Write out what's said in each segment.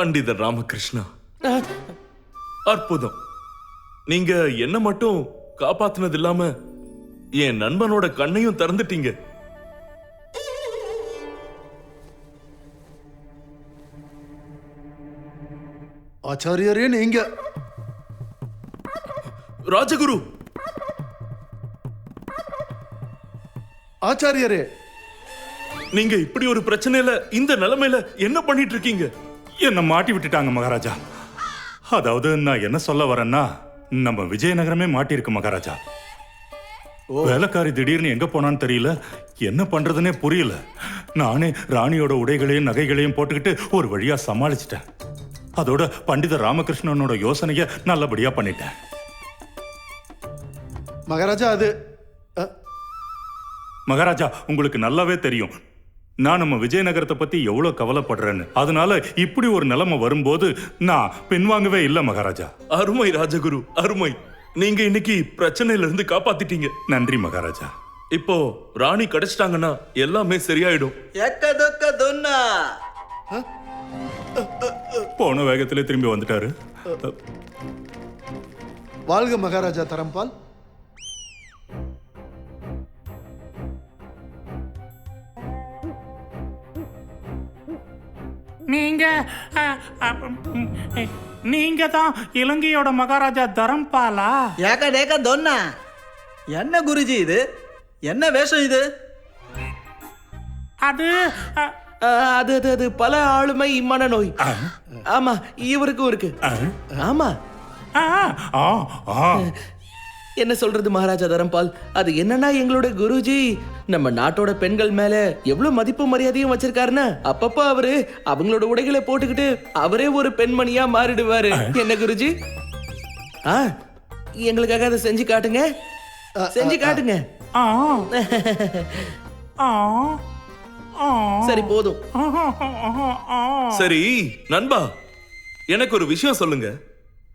பண்டிதர் ராமகிருஷ்ணா. அற்புதம். நீங்க என்ன மட்டும் காப்பாத்துனது இல்லாம என் நண்பனோட கண்ணையும் திறந்துட்டீங்க. ஆச்சாரியரே நீங்க. ராஜகுரு! ஆச்சாரியரே. நீங்க இப்படி ஒரு பிரச்சனையில இந்த நிலைமையில என்ன பண்ணிட்டு இருக்கீங்க? என்ன மாட்டி விட்டுட்டாங்க மகாராஜா. அதாவது நான் என்ன சொல்ல வரேன்னா நம்ம விஜயநகரமே மாட்டியிருக்கு மகாராஜா. வேலைக்காரி திடீர்னு எங்க போனான்னு தெரியல. என்ன பண்றதுனே புரியல. நானே ராணியோட உடைகளையும் நகைகளையும் போட்டுக்கிட்டு ஒரு வழியா சமாளிச்சிட்டேன். அதோட பண்டித ராமகிருஷ்ணனோட யோசனைய நல்லபடியா பண்ணிட்டேன். மகாராஜா அது மகாராஜா உங்களுக்கு நல்லாவே தெரியும். நான் நம்ம விஜயநகரத்தை பத்தி எவ்வளவு கவலைப்படுறேன்னு. அதனால இப்படி ஒரு நிலைமை வரும்போது நான் பின்வாங்கவே இல்லை மகாராஜா. அருமை ராஜகுரு அருமை. நீங்க இன்னைக்கு பிரச்சனையில இருந்து காப்பாத்திட்டீங்க. நன்றி மகாராஜா. இப்போ ராணி கிடைச்சிட்டாங்கன்னா எல்லாமே சரியாயிடும். எக்கதொக்க தொன்னா போன வேகத்திலே திரும்பி வந்துட்டாரு. வாழ்க மகாராஜா தரம்பால். நீங்க நீங்க தான் இலங்கையோட மகாராஜா தரம்பாலா? ஏக்கடேக்க தொன்னா. என்ன குருஜி இது? என்ன வேஷம் இது? அது அது அது அது பல ஆளுமை மனநோய் ஆமா இவருக்கும் இருக்கு. ஆமா. ஆ, ஆ. ஆ என்ன சொல்றது மகாராஜா தரம்பால்? அது என்னன்னா எங்களோட குருஜி. நம்ம நாட்டோட பெண்கள் மேல எவ்வளவு மதிப்பு மரியாதையும் வச்சிருக்காருன்னா அப்பப்போ அவரு அவங்களோட உடைகளை போட்டுக்கிட்டு அவரே ஒரு பெண்மணியா மாறிடுவாரு. என்ன குருஜி? ஆ எங்களுக்காக அதை செஞ்சு காட்டுங்க. செஞ்சு காட்டுங்க. ஆ, ஆ, ஆ, சரி போதும். சரி நண்பா எனக்கு ஒரு விஷயம் சொல்லுங்க.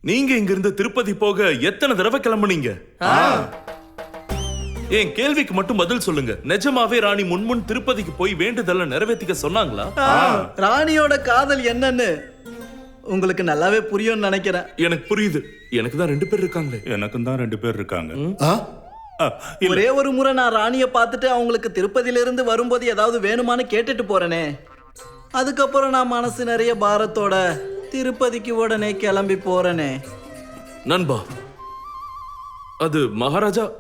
நீங்க இங்க இருந்து திருப்பதி போக எத்தனை தடவை கிளம்புனீங்க? என் கேள்விக்கு மட்டும் பதில் சொல்லுங்க. நிஜமாவே ராணி முன்முன் திருப்பதிக்கு போய் வேண்டுதலை நிறைவேற்றிக்க சொன்னாங்களா? ராணியோட காதல் என்னன்னு உங்களுக்கு நல்லாவே புரியும்னு நினைக்கிறேன். எனக்கு புரியுது. எனக்கு தான் ரெண்டு பேர் இருக்காங்களே. எனக்கும் தான் ரெண்டு பேர் இருக்காங்க. இல்ல. ஒரே ஒரு முறை நான் ராணியை பார்த்துட்டு அவங்களுக்கு திருப்பதியில இருந்து வரும்போது ஏதாவது வேணுமான்னு கேட்டுட்டு போறேனே. அதுக்கப்புறம் நான் மனசு நிறைய பாரத்தோட திருப்பதிக்கு உடனே கிளம்பி போறேனே. நண்பா அது மகாராஜா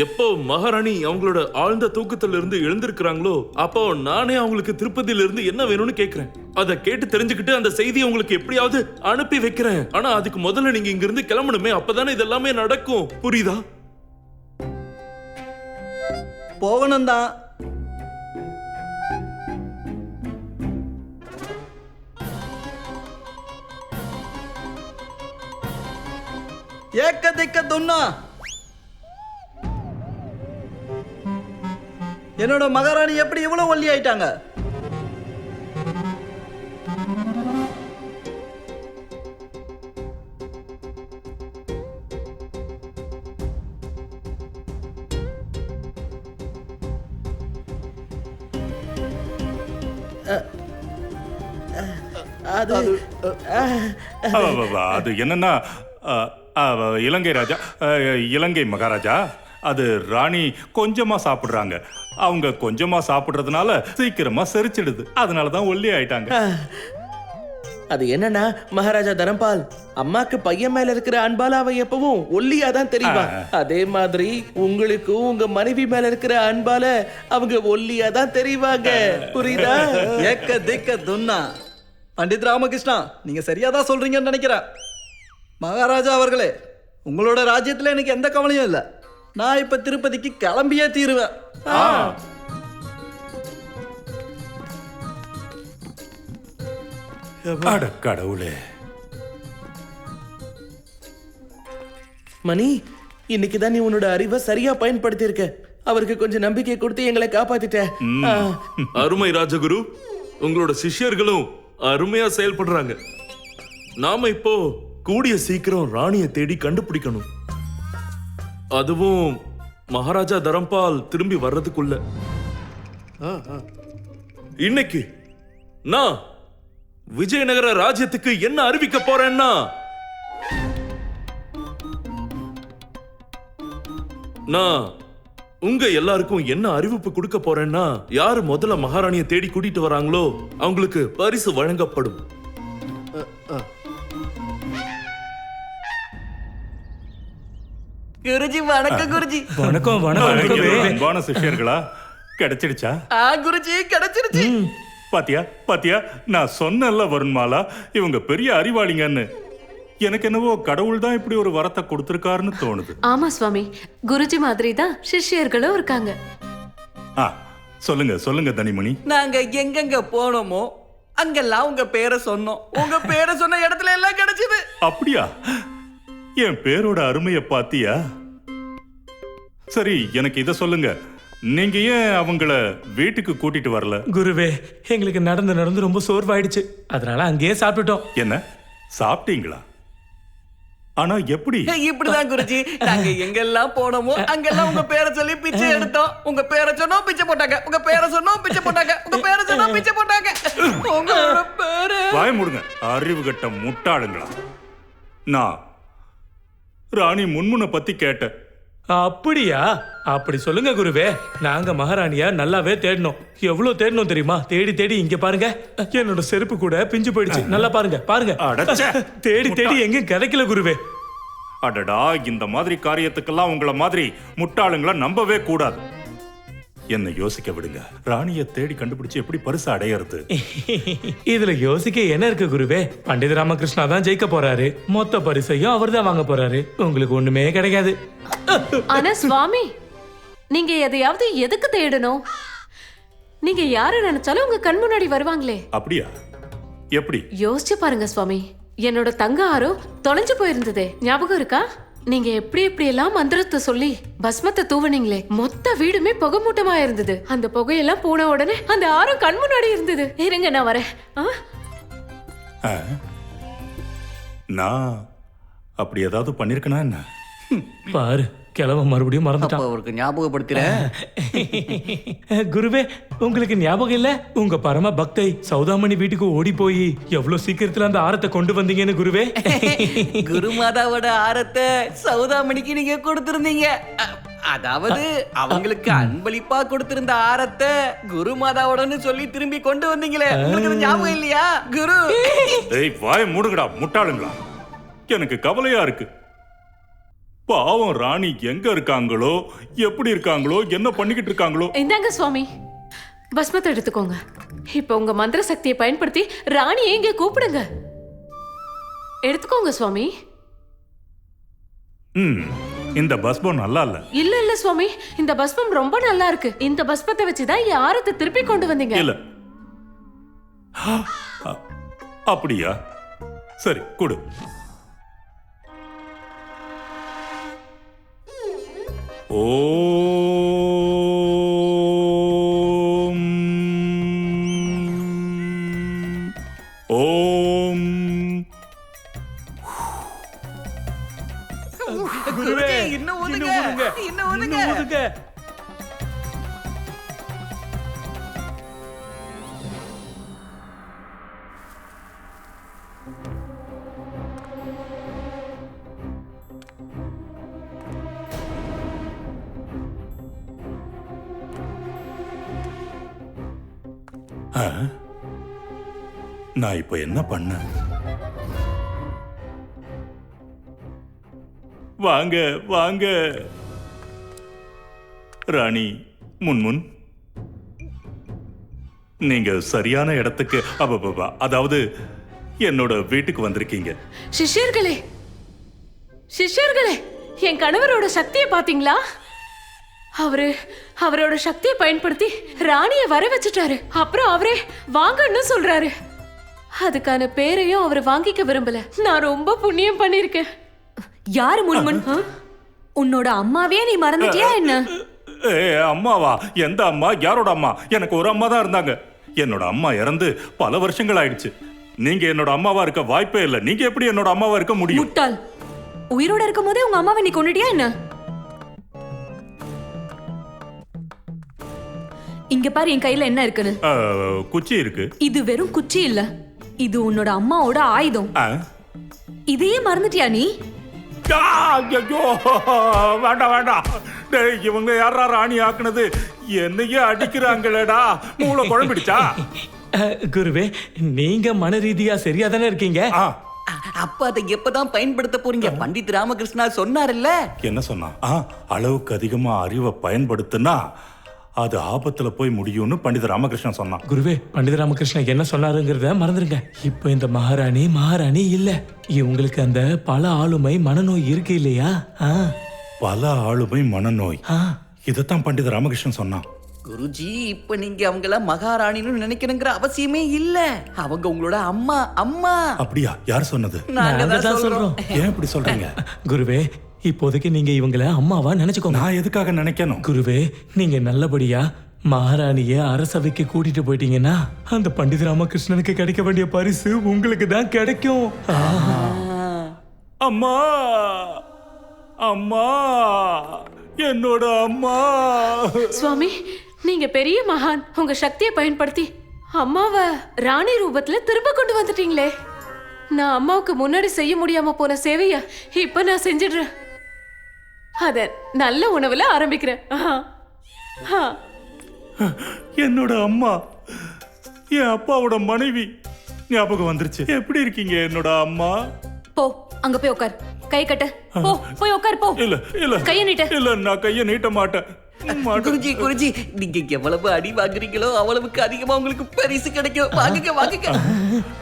எப்போ மகாராணி அவங்களோட ஆழ்ந்த தூக்கத்துல இருந்து எழுந்திருக்கிறாங்களோ அப்போ நானே அவங்களுக்கு திருப்பதியில இருந்து என்ன வேணும்னு கேக்குறேன். அதை கேட்டு தெரிஞ்சுக்கிட்டு அந்த செய்தியை உங்களுக்கு எப்படியாவது அனுப்பி வைக்கிறேன். ஆனா அதுக்கு முதல்ல நீங்க இங்க இருந்து கிளம்பணுமே அப்பதானே இதெல்லாமே நடக்கும். புரியுதா? போகணும் தான் ஏக்க திக்க துண்ணா என்னோட மகாராணி எப்படி இவ்வளவு ஒல்லி ஆயிட்டாங்க? அது அது என்னன்னா இலங்கை ராஜா இலங்கை மகாராஜா அது ராணி கொஞ்சமா சாப்பிடுறாங்க. அவங்க கொஞ்சமா சாப்பிடுறதுனால சீக்கிரமா செரிச்சிடுது. அதனால தான் ஒல்லி ஆயிட்டாங்க. அது என்னன்னா மகாராஜா தரம்பால் அம்மாக்கு பையன் மேல இருக்கிற அன்பால அவ எப்பவும் ஒல்லியா தான் தெரியுமா? அதே மாதிரி உங்களுக்கும் உங்க மனைவி மேல இருக்கிற அன்பால அவங்க ஒல்லியா தான் தெரிவாங்க. புரியுதா? ஏக்க திக்க துண்ணா பண்டித் ராமகிருஷ்ணா நீங்க சரியா தான் சொல்றீங்கன்னு நினைக்கிறேன். மகாராஜா அவர்களே உங்களோட ராஜ்யத்துல எனக்கு எந்த கவலையும் இல்லை. நான் இப்ப திருப்பதிக்கு கிளம்பியே தீருவேன். அட கடவுளே. மணி இன்னைக்கு தான் நீ உன்னோட அறிவை சரியா பயன்படுத்தி இருக்க அவருக்கு கொஞ்சம் நம்பிக்கை கொடுத்து எங்களை காப்பாத்திட்ட. அருமை ராஜகுரு உங்களோட சிஷ்யர்களும் அருமையா செயல்படுறாங்க. நாம இப்போ கூடிய சீக்கிரம் ராணியை தேடி கண்டுபிடிக்கணும். அதுவும் மகாராஜா தரம்பால் திரும்பி வர்றதுக்குள்ள. இன்னைக்கு நான் விஜயநகர ராஜ்யத்துக்கு என்ன அறிவிக்க போறேன்னா நான் உங்க எல்லாருக்கும் என்ன அறிவிப்பு கொடுக்க போறேன்னா யாரு முதல்ல மகாராணியை தேடி கூட்டிட்டு வராங்களோ அவங்களுக்கு பரிசு வழங்கப்படும் குருஜி வணக்கம் குருஜி. வணக்கம் வணக்கம். அன்பான சிஷ்யர்களா கிடைச்சிடுச்சா? ஆ குருஜி கிடைச்சிருச்சு பாத்தியா பாத்தியா நான் சொன்னேன்ல வருண்மாலா இவங்க பெரிய அறிவாளிங்கன்னு. எனக்கு என்னவோ கடவுள் தான் இப்படி ஒரு வரத்தை கொடுத்துருக்காருன்னு தோணுது. ஆமா சுவாமி. குருஜி மாதிரி தான் சிஷ்யர்களும் இருக்காங்க. ஆ சொல்லுங்க சொல்லுங்க தனிமணி. நாங்க எங்கெங்க போனோமோ அங்கெல்லாம் உங்க பேரை சொன்னோம். உங்க பேரை சொன்ன இடத்துல எல்லாம் கிடைச்சது. அப்படியா? என் பேரோட அருமைய பாத்தியா? சரி எனக்கு இத சொல்லுங்க. நீங்க ஏன் அவங்கள வீட்டுக்கு கூட்டிட்டு வரல? குருவே எங்களுக்கு நடந்து நடந்து ரொம்ப சோர்வாயிடுச்சு. அதனால அங்கேயே சாப்பிட்டுட்டோம். என்ன? சாப்பிட்டீங்களா? ஆனா எப்படி? இப்படிதான் குருஜி. நாங்க எங்கெல்லாம் போனோமோ அங்கெல்லாம் உங்க பேரை சொல்லி பிச்சை எடுத்தோம். உங்க பேரை சொன்னோம் பிச்சை போட்டாங்க. உங்க பேரை சொன்னோம் பிச்சை போட்டாங்க. உங்க பேரை சொன்னோம் பிச்சை போட்டாங்க. உங்களோட பேரு. வாய முடுங்க. அறிவு கட்ட முட்டாளுங்களா? நான் ராணி முன்முனை பத்தி கேட்டேன் அப்படியா? அப்படி சொல்லுங்க குருவே. நாங்க மகாராணியா நல்லாவே தேடினோம். எவ்வளவு தேடினோம் தெரியுமா? தேடி தேடி இங்க பாருங்க. என்னோட செருப்பு கூட பிஞ்சு போயிடுச்சு. நல்லா பாருங்க பாருங்க. தேடி தேடி எங்க கிடைக்கல குருவே. அடடா இந்த மாதிரி காரியத்துக்கெல்லாம் உங்கள மாதிரி முட்டாளுங்களை நம்பவே கூடாது. என்ன யோசிக்க விடுங்க? ராணியை தேடி கண்டுபிடிச்சு எப்படி பரிசு அடையறது? இதுல யோசிக்க என்ன இருக்கு குருவே? பண்டித ராமகிருஷ்ணா தான் ஜெயிக்க போறாரு. மொத்த பரிசையும் அவர் தான் வாங்க போறாரு. உங்களுக்கு ஒண்ணுமே கிடைக்காது. ஆனா சுவாமி நீங்க எதையாவது எதுக்கு தேடணும்? நீங்க யாரை நினைச்சாலும் உங்க கண் முன்னாடி வருவாங்களே. அப்படியா? எப்படி? யோசிச்சு பாருங்க சுவாமி. என்னோட தங்க ஆரோ தொலைஞ்சு போயிருந்ததே. ஞாபகம் இருக்கா? நீங்க எப்படி எப்படி எல்லாம் மந்திரத்தை சொல்லி பஸ்மத்தை தூவுனீங்களே மொத்த வீடுமே புகை மூட்டமா இருந்தது அந்த புகையெல்லாம் போன உடனே அந்த ஆரம் கண் முன்னாடி இருந்தது இருங்க நான் வரேன் ஆ? ஆ? நான் அப்படி ஏதாவது பண்ணிருக்கனா என்ன பாரு கிழவ மறுபடியும் மறந்துட்டான். அவருக்கு ஞாபகப்படுத்துறேன் குருவே உங்களுக்கு ஞாபகம் இல்ல? உங்க பரம பக்தை சௌதாமணி வீட்டுக்கு ஓடி போய் எவ்வளவு சீக்கிரத்துல அந்த ஆரத்தை கொண்டு வந்தீங்கன்னு குருவே? குருமாதாவோட ஆரத்தை சௌதாமணிக்கு நீங்க கொடுத்திருந்தீங்க. அதாவது அவங்களுக்கு அன்பளிப்பா கொடுத்திருந்த ஆரத்தை குருமாதாவோடன்னு சொல்லி திரும்பி கொண்டு வந்தீங்களே. உங்களுக்கு ஞாபகம் இல்லையா குரு? வாய மூடுங்கடா முட்டாளுங்களா? எனக்கு கவலையா இருக்கு. பாவம் ராணி எங்க இருக்காங்களோ? எப்படி இருக்காங்களோ? என்ன பண்ணிக்கிட்டு இருக்காங்களோ? இந்தாங்க சுவாமி. பஸ்மத்தை எடுத்துக்கோங்க. இப்ப உங்க மந்திர சக்தியை பயன்படுத்தி ராணியை இங்க கூப்பிடுங்க. எடுத்துக்கோங்க சுவாமி. ம் இந்த பஸ்பம் நல்லா இல்ல இல்ல இல்ல சுவாமி. இந்த பஸ்மம் ரொம்ப நல்லா இருக்கு. இந்த பஸ்மத்தை வச்சுதான் என் ஆரத்தை திருப்பி கொண்டு வந்தீங்க. இல்ல. அப்படியா? சரி கொடு. ஓம் நான் இப்ப என்ன பண்ண? வாங்க வாங்க. ராணி முன்முன் நீங்க சரியான இடத்துக்கு அப்பப்பா அதாவது என்னோட வீட்டுக்கு வந்திருக்கீங்க. சிஷ்யர்களே சிஷ்யர்களே என் கணவரோட சக்தியை பாத்தீங்களா அவரு அவரோட சக்தியை பயன்படுத்தி ராணிய வர வச்சுட்டாரு. அப்புறம் அவரே வாங்கன்னு சொல்றாரு. அதுக்கான பேரையும் அவர் வாங்கிக்க விரும்பல. நான் ரொம்ப புண்ணியம் பண்ணிருக்கேன். யாரு முன்முன் உன்னோட அம்மாவே நீ மறந்துட்டியா என்ன? ஏ அம்மாவா? எந்த அம்மா? யாரோட அம்மா? எனக்கு ஒரு அம்மா தான் இருந்தாங்க. என்னோட அம்மா இறந்து பல வருஷங்கள் ஆயிடுச்சு. நீங்க என்னோட அம்மாவா இருக்க வாய்ப்பே இல்லை. நீங்க எப்படி என்னோட அம்மாவா இருக்க முடியும்? முட்டாள். உயிரோட இருக்கும் போதே உங்க அம்மாவை நீ கொண்டுட்டியா என்ன? இங்க பாரு என் கையில என்ன இருக்குன்னு குச்சி இருக்கு. இது வெறும் குச்சி இல்ல. இது உன்னோட அம்மாவோட ஆயுதம். ஆ? இதையே மறந்துட்டியா நீ? வேண்டாம் வேண்டாம். இவங்க யாரா ராணி ஆக்குனது? என்னையே அடிக்கிறாங்களேடா. மூளை குழம்பிடுச்சா? குருவே நீங்க மன ரீதியா சரியா தானே இருக்கீங்க? ஆ, அப்ப அதை எப்பதான் பயன்படுத்த போறீங்க? பண்டித் ராமகிருஷ்ணா சொன்னார்ல என்ன சொன்னா ஆ, அளவுக்கு அதிகமா அறிவை பயன்படுத்துனா அது ஆபத்துல போய் முடியும்னு பண்டித ராமகிருஷ்ணன் சொன்னான். குருவே பண்டித ராமகிருஷ்ணன் என்ன சொன்னாருங்கிறத மறந்துருங்க. இப்போ இந்த மகாராணி மகாராணி இல்ல. இவங்களுக்கு அந்த பல ஆளுமை மனநோய் இருக்கு இல்லையா? பல ஆளுமை மனநோய். இதைத்தான் பண்டித ராமகிருஷ்ணன் சொன்னான். குருஜி இப்ப நீங்க அவங்கள மகாராணின்னு நினைக்கணுங்கிற அவசியமே இல்ல. அவங்க உங்களோட அம்மா அம்மா. அப்படியா? யார் சொன்னது? நாங்க தான் சொல்றோம். ஏன் இப்படி சொல்றீங்க? குருவே இப்போதைக்கு நீங்க இவங்கள அம்மாவா நினைச்சுக்கோங்க. நான் எதுக்காக நினைக்கணும்? குருவே நீங்க நல்லபடியா மகாராணிய அரசவைக்கு கூட்டிட்டு போயிட்டீங்கன்னா அந்த பண்டித ராமகிருஷ்ணனுக்கு கிடைக்க வேண்டிய பரிசு உங்களுக்கு தான் கிடைக்கும். அம்மா! அம்மா! என்னோட அம்மா! சுவாமி நீங்க பெரிய மகான். உங்க சக்தியை பயன்படுத்தி அம்மாவை ராணி ரூபத்துல திரும்ப கொண்டு வந்துட்டீங்களே. நான் அம்மாவுக்கு முன்னாடி செய்ய முடியாம போன சேவைய இப்ப நான் செஞ்சிடுறேன். அத நல்ல உணவுல ஆரம்பிக்கிறேன். என்னோட அம்மா என் அப்பாவோட மனைவி ஞாபகம் வந்துருச்சு. எப்படி இருக்கீங்க என்னோட அம்மா? போ அங்க போய் உட்கார் கை கட்டு. போ போய் உட்கார் போ. இல்ல இல்ல. கையை நீட்டு. இல்ல நான் கைய நீட்ட மாட்டேன். மாட்டேன். குருஜி குருஜி நீங்க எவ்வளவு அடி வாங்குறீங்களோ அவ்வளவுக்கு அதிகமா உங்களுக்கு பரிசு கிடைக்கும். வாங்குங்க வாங்குங்க.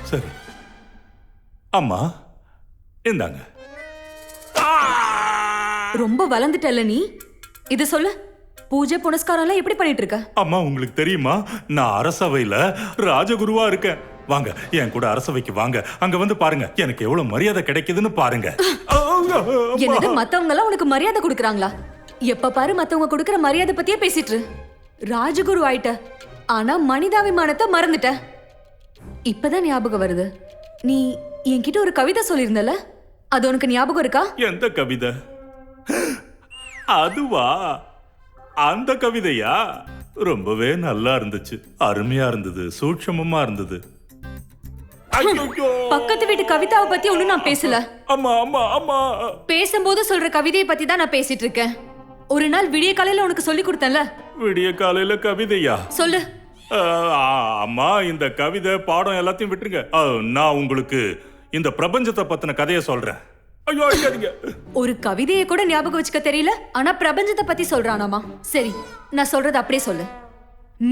சரி. அம்மா இந்தாங்க. ரொம்ப வளர்ந்துட்டல்ல நீ? இது சொல்லு. பூஜை புனஸ்காரம் எல்லாம் எப்படி பண்ணிட்டு இருக்க அம்மா உங்களுக்கு தெரியுமா? நான் அரசவையில ராஜகுருவா இருக்கேன். வாங்க என் கூட அரசவைக்கு வாங்க. அங்க வந்து பாருங்க எனக்கு எவ்வளவு மரியாதை கிடைக்குதுன்னு பாருங்க. என்னது மத்தவங்க எல்லாம் உனக்கு மரியாதை கொடுக்கறாங்களா? எப்ப பாரு மத்தவங்க கொடுக்கற மரியாதை பத்தியே பேசிட்டு. ராஜகுரு ஆயிட்ட. ஆனா மனிதாபிமானத்தை மறந்துட்ட. இப்பதான் ஞாபகம் வருது. நீ என்கிட்ட ஒரு கவிதை சொல்லியிருந்தல? அது உனக்கு ஞாபகம் இருக்கா? எந்த கவிதை? அதுவா? அந்த கவிதையா? ரொம்பவே நல்லா இருந்துச்சு. அருமையா இருந்தது. சூட்சமமா இருந்தது. பக்கத்து வீட்டு கவிதாவை பத்தி ஒண்ணும் நான் பேசல. அம்மா அம்மா அம்மா பேசும்போது சொல்ற கவிதையை பத்தி தான் நான் பேசிட்டு இருக்கேன். ஒரு நாள் விடிய காலையில உனக்கு சொல்லி கொடுத்தேன்ல. விடிய காலையில கவிதையா? சொல்லு. அம்மா இந்த கவிதை பாடம் எல்லாத்தையும் விட்டுருங்க. நான் உங்களுக்கு இந்த பிரபஞ்சத்தை பத்தின கதையை சொல்றேன். ஐயோ அடிக்காதீங்க ஒரு கவிதையை கூட ஞாபகம் வச்சுக்க தெரியல ஆனா பிரபஞ்சத்தை பத்தி சொல்றானாமா? சரி நான் சொல்றது அப்படியே சொல்லு.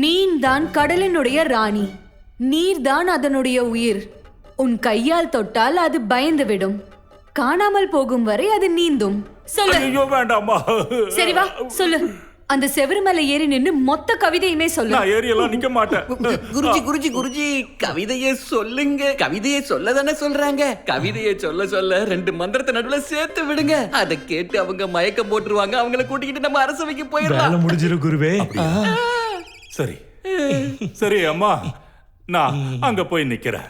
மீன் தான் கடலினுடைய ராணி நீர் தான் அதனுடைய உயிர். உன் கையால் தொட்டால் அது பயந்து விடும். காணாமல் போகும் வரை அது நீந்தும். சொல்லு. ஐயோ சரி வா சொல்லு. அந்த செவரு மேல ஏறி நின்னு மொத்த கவிதையுமே சொல்லு. நான் ஏரியெல்லாம் நிக்க மாட்டேன். குருஜி குருஜி குருஜி கவிதையை சொல்லுங்க. கவிதையை சொல்ல தானே சொல்றாங்க. கவிதையை சொல்ல சொல்ல ரெண்டு மந்திரத்தை நடுவுல சேர்த்து விடுங்க. அதை கேட்டு அவங்க மயக்கம் போட்டுருவாங்க. அவங்கள கூட்டிக்கிட்டு நம்ம அரசவைக்கு போயிடலாம். வேலை முடிஞ்சிரும் குருவே. சரி. சரி அம்மா. நான் அங்க போய் நிக்கிறேன்.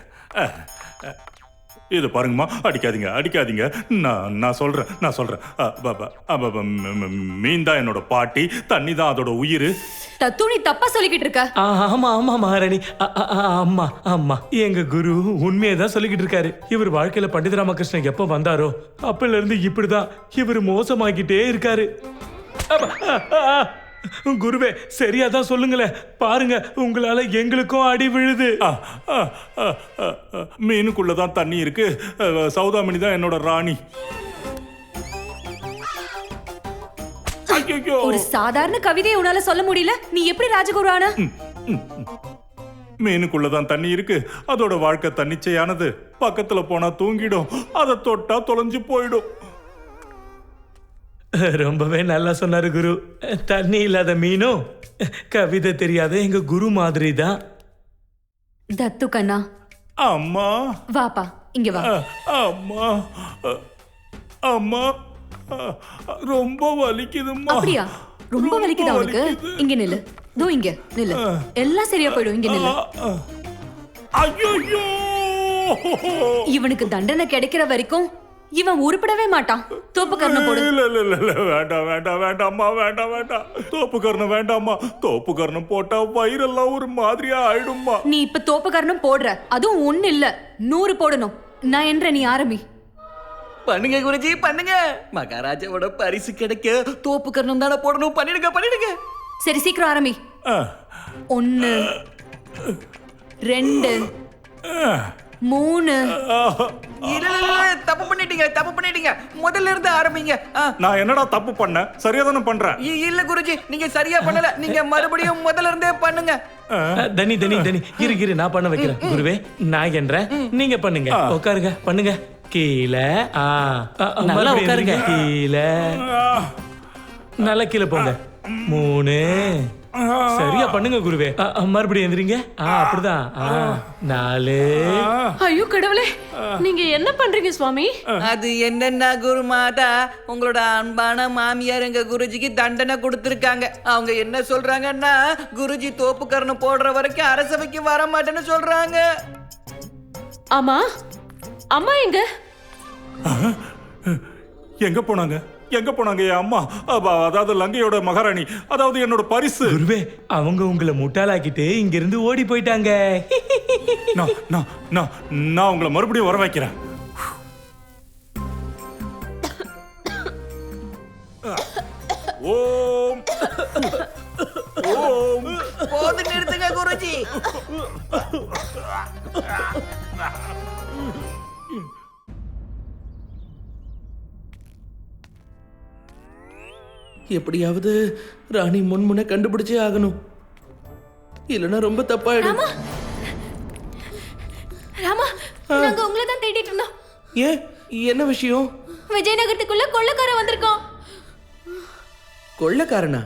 இது பாருங்கம்மா அடிக்காதீங்க அடிக்காதீங்க. நான் நான் சொல்றேன் நான் ம- மீன் தான் என்னோட பாட்டி தண்ணி தான் அதோட உயிர். தத்து நீ தப்பா சொல்லிக்கிட்டு இருக்க. ஆமா ஆமா மகாராணி. ஆமா ஆமா. எங்க குரு உண்மையை தான் சொல்லிக்கிட்டு இருக்காரு. இவர் வாழ்க்கையில பண்டித ராமகிருஷ்ணன் எப்ப வந்தாரோ அப்பல இருந்து இப்படிதான் இவர் மோசமாக்கிட்டே இருக்காரு. குருவே சரியா தான் சொல்லுங்களேன் பாருங்க உங்களால எங்களுக்கும் அடி விழுது. மீனுக்குள்ள தான் தண்ணி இருக்கு. சௌதாமணி தான் என்னோட ராணி. ஒரு சாதாரண கவிதையை உன்னால சொல்ல முடியல? நீ எப்படி ராஜகுரு ஆன மீனுக்குள்ள தான் தண்ணி இருக்கு. அதோட வாழ்க்கை தன்னிச்சையானது. பக்கத்துல போனா தூங்கிடும். அதை தொட்டா தொலைஞ்சு போயிடும். ரொம்பவே நல்லா சொன்னாரு குரு. தண்ணி இல்லாத மீனும் கவிதை தெரியாத எங்க குரு மாதிரி தான். தத்து கண்ணா. அம்மா. வாப்பா இங்க வா. அம்மா. அம்மா. ரொம்ப வலிக்குதும்மா. அப்படியா? ரொம்ப வலிக்குதா உனக்கு? இங்க நில்லு. தோ இங்க நில்லு. எல்லாம் சரியா போயிடும் இங்க நில்லு. ஐயோ இவனுக்கு தண்டனை கிடைக்கிற வரைக்கும் இவன் உருப்படவே மாட்டான். தோப்பு கர்ணம் போடு. இல்ல இல்ல இல்ல இல்ல வேண்டாம் வேண்டாம் வேண்டாம்மா வேண்டாம் வேண்டாம். தோப்பு கர்ணம் வேண்டாம்மா. தோப்பு கர்ணம் போட்டா வயிறெல்லாம் ஒரு மாதிரியா ஆயிடும்மா. நீ இப்ப தோப்பு கர்ணம் போடுற. அதுவும் ஒண்ணு இல்ல. நூறு போடணும். நான் என்ற நீ ஆரம்பி. பண்ணுங்க குருஜி பண்ணுங்க. மகாராஜாவோட பரிசு கிடைக்க தோப்பு கர்ணம் தானே போடணும். பண்ணிடுங்க பண்ணிடுங்க. சரி சீக்கிரம் ஆரம்பி. ஆ, ஒன்னு ரெண்டு மூணு ஆ, இல்ல இல்ல, இல்ல, தப்பு பண்ணிட்டீங்க தப்பு பண்ணிட்டீங்க. முதல்ல இருந்து ஆரம்பிங்க. நான் என்னடா தப்பு பண்ணேன்? சரியா தானே பண்றேன்? இல்ல குருஜி நீங்க சரியா பண்ணல. நீங்க மறுபடியும் முதல்ல இருந்தே பண்ணுங்க. தனி தனி தனி. இரு இரு நான் பண்ண வைக்கிறேன். குருவே நான் என்றேன். நீங்க பண்ணுங்க. உட்காருங்க பண்ணுங்க. கீழே ஆ. நல்லா உட்காருங்க. எந்திரிங்க. கீழே. நல்லா கீழே போங்க. மூணு சரியா பண்ணுங்க குருவே. மறுபடியும் எந்திரிங்க. ஆ அப்படிதான் நாலு. ஐயோ கடவுளே நீங்க என்ன பண்றீங்க சுவாமி? அது என்னன்னா குரு மாதா உங்களோட அன்பான மாமியார் எங்க குருஜிக்கு தண்டனை கொடுத்துருக்காங்க. அவங்க என்ன சொல்றாங்கன்னா குருஜி தோப்புக்கரணம் போடுற வரைக்கும் அரசவைக்கு வர மாட்டேன்னு சொல்றாங்க. ஆமா. அம்மா எங்க? எங்க போனாங்க? எங்க போனாங்க என் அம்மா? அப்ப, அதாவது லங்கையோட மகாராணி. அதாவது என்னோட பரிசு. குருவே அவங்க உங்களை முட்டாளாக்கிட்டு இங்க இருந்து ஓடி போயிட்டாங்க. நான் நான் நான் நான் உங்களை மறுபடியும் வர வைக்கிறேன். ஓம். ஓம். போது நிறுத்துங்க குருஜி. எப்படியாவது ராணி முன்முனை கண்டுபிடிச்சே ஆகணும். இல்லைன்னா ரொம்ப தப்பாயிடும். ராமா! நாங்க உங்களை தான் தேடிட்டு இருந்தோம். ஏன்? என்ன விஷயம்? விஜயநகரத்துக்குள்ள கொள்ளக்காரன் வந்திருக்கான். கொள்ளக்காரனா?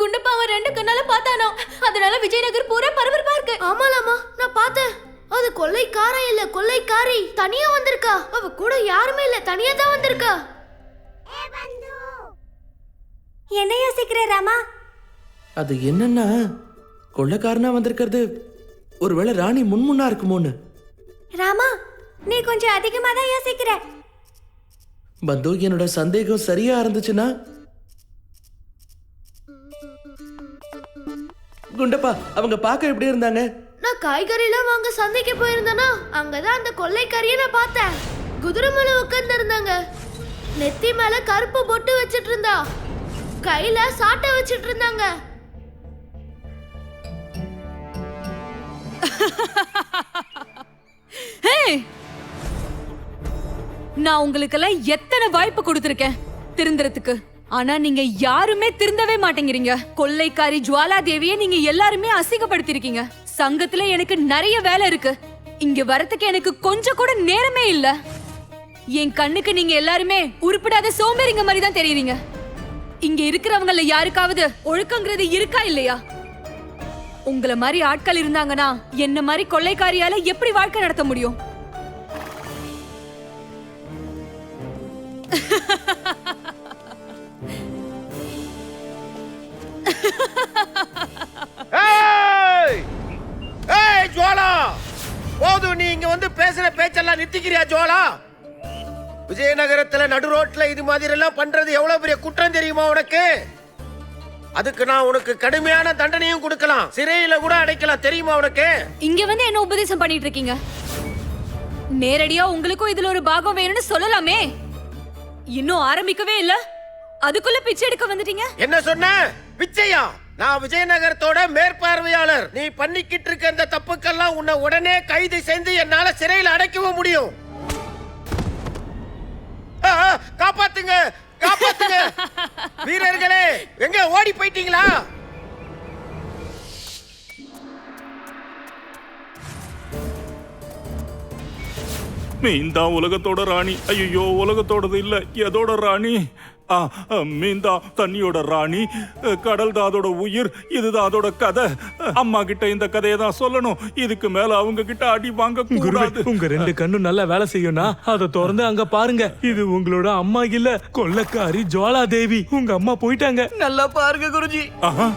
குண்டப்பா அவன் ரெண்டு கண்ணால பார்த்தானோ? அதனால விஜயநகர் பூரா பரபரப்பா இருக்கு. ஆமாலாமா நான் பார்த்தேன். அது கொள்ளைக்காரன் இல்ல கொள்ளைக்காரி. தனியா வந்திருக்கா. அவ கூட யாருமே இல்ல தனியா தான் வந்திருக்கா. என்ன யோசிக்கிற ராமா? அது என்னன்னா கொள்ளக்காரனா வந்திருக்கிறது. ஒருவேளை ராணி முன்முன்னா இருக்குமோன்னு. ராமா நீ கொஞ்சம் அதிகமா தான் யோசிக்கிற. பந்து என்னோட சந்தேகம் சரியா இருந்துச்சுன்னா? குண்டப்பா அவங்க பார்க்க எப்படி இருந்தாங்க? நான் காய்கறிலாம் வாங்க சந்தைக்கு போயிருந்தேனா அங்கதான் அந்த கொள்ளைக்காரியை நான் பார்த்தேன். குதிரை மேல உட்கார்ந்து இருந்தாங்க நெத்தி மேல கருப்பு பொட்டு வச்சிட்டு இருந்தா கையில சாட்டை வச்சிட்டு இருந்தாங்க. நான் உங்களுக்கெல்லாம் எத்தனை வாய்ப்பு கொடுத்துருக்கேன் திருந்துறதுக்கு. ஆனா நீங்க யாருமே திருந்தவே மாட்டேங்கிறீங்க. கொள்ளைக்காரி ஜுவாலா தேவியை நீங்க எல்லாருமே அசிங்கப்படுத்திருக்கீங்க. சங்கத்துல எனக்கு நிறைய வேலை இருக்கு. இங்க வரத்துக்கு எனக்கு கொஞ்சம் கூட நேரமே இல்ல. என் கண்ணுக்கு நீங்க எல்லாருமே உருப்படாத சோம்பேறிங்க மாதிரி தான் தெரியுறீங்க. இங்க இருக்கிறவங்கள யாருக்காவது ஒழுக்கங்கிறது இருக்கா இல்லையா? உங்கள மாதிரி ஆட்கள் இருந்தாங்கன்னா என்ன மாதிரி கொள்ளைக்காரியால எப்படி வாழ்க்கை நடத்த முடியும்? ஏய்! போதும் நீ இங்க வந்து பேசுற பேச்செல்லாம் நிறுத்திக்கிறியா ஜோலா விஜயநகரத்துல நடு ரோட்ல இது மாதிரி எல்லாம் பண்றது எவ்வளவு பெரிய குற்றம் தெரியுமா உனக்கு? அதுக்கு நான் உனக்கு கடுமையான தண்டனையும் கொடுக்கலாம். சிறையில கூட அடைக்கலாம். தெரியுமா உனக்கு? இங்க வந்து என்ன உபதேசம் பண்ணிட்டு இருக்கீங்க? நேரடியா உங்களுக்கும் இதுல ஒரு பாகம் வேணும்னு சொல்லலாமே. இன்னும் ஆரம்பிக்கவே இல்ல. அதுக்குள்ள பிச்சை எடுக்க வந்துட்டீங்க? என்ன சொன்ன? பிச்சையா? நான் விஜயநகரத்தோட மேற்பார்வையாளர். நீ பண்ணிக்கிட்டு இருக்க இந்த தப்புக்கெல்லாம் உன்னை உடனே கைது செய்து என்னால சிறையில் அடைக்கவும் முடியும். காப்பாத்துங்க காப்பாத்துங்க. வீரர்களே எங்க ஓடி போயிட்டீங்களா? மீன் தான் உலகத்தோட ராணி. ஐயோ உலகத்தோடது இல்ல. எதோட ராணி? மீன் தான் தண்ணியோட ராணி கடல் தான் அதோட உயிர் இதுதான் அதோட கதை. அம்மா கிட்ட இந்த கதையை தான் சொல்லணும். இதுக்கு மேல அவங்க கிட்ட அடி வாங்க கூடாது உங்க ரெண்டு கண்ணும் நல்லா வேலை செய்யும்னா அதை திறந்து அங்க பாருங்க. இது உங்களோட அம்மா இல்ல கொள்ளக்காரி ஜுவாலா தேவி. உங்க அம்மா போயிட்டாங்க. நல்லா பாருங்க குருஜி. ஆஹா